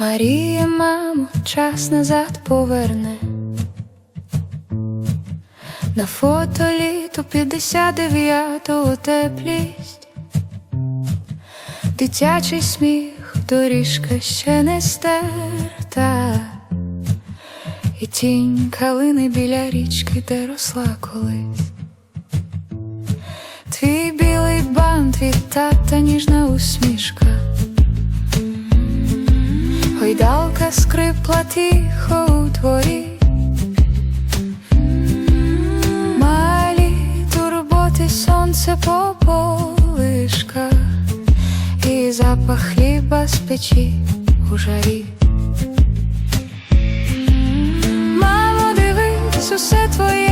Марія, мамо, час назад поверне. На фото літо 59-го теплість, дитячий сміх, доріжка ще не стерта, і тінь калини біля річки, де росла колись. Твій білий бант від тата ніжна усмішка. Гойдалка скрипла тихо у дворі. Малі турботи сонце по полишках і запах хліба з печі у жарі. Мамо, дивись, усе твоє